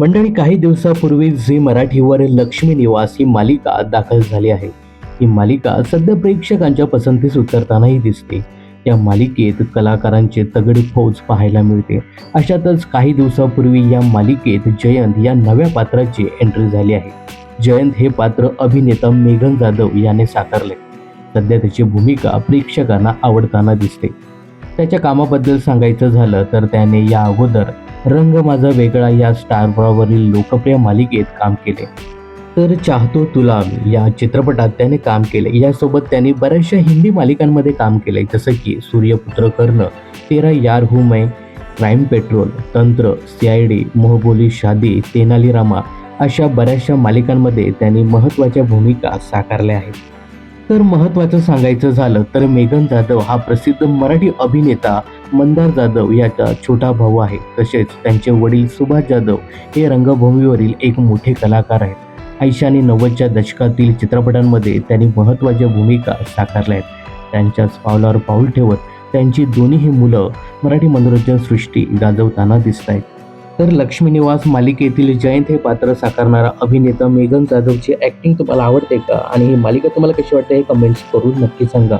मंडळी काही दिवसापूर्वी झी मराठीवर लक्ष्मी निवास ही मालिका दाखल झाली आहे. ही मालिका सध्या प्रेक्षकांच्या पसंतीस उतरतानाही दिसते. या मालिकेत कलाकारांचे तगडी फौज पाहायला मिळते. अशातच काही दिवसापूर्वी या मालिकेत जयंत या नव्या पात्राची एंट्री झाली आहे. जयंत हे पात्र अभिनेता मेघन जाधव याने साकारले. सध्या त्याची भूमिका प्रेक्षकांना आवडताना दिसते. त्याच्या कामाबद्दल सांगायचं झालं तर त्याने या अगोदर रंग माझा वेगळा या स्टार लोकप्रिय मालिकेत काम केले. तर चाहतो तुला या चित्रपटात त्याने काम केले. यासोबत त्यांनी बऱ्याचशा हिंदी मालिकांमध्ये काम केले जसं की सूर्यपुत्र कर्ण Tera Yaar Hoon Main Crime Patrol Tantra C I D मोहबोली शादी तेनालीरामा अशा बऱ्याचशा मालिकांमध्ये त्यांनी महत्त्वाच्या भूमिका साकारल्या आहेत. तर महत्त्वाचं सांगायचं झालं तर मेघन जाधव हा प्रसिद्ध मराठी अभिनेता मंदार जाधव याचा छोटा भाऊ आहे. तसेच त्यांचे वडील सुभाष जाधव हे रंगभूमीवरील एक मोठे कलाकार आहेत. ऐंशी आणि नव्वदच्या दशकातील चित्रपटांमध्ये त्यांनी महत्त्वाच्या भूमिका साकारल्या आहेत. त्यांच्याच पावलावर पाऊल ठेवत त्यांची दोन्हीही मुलं मराठी मनोरंजन सृष्टी गाजवताना दिसत आहेत. तर लक्ष्मी निवास मालिकेतील जयंत हे पात्र साकारणारा अभिनेता मेघन जाधवची ॲक्टिंग तुम्हाला आवडते का? आणि ही मालिका तुम्हाला कशी वाटते हे कमेंट्स करून नक्की सांगा.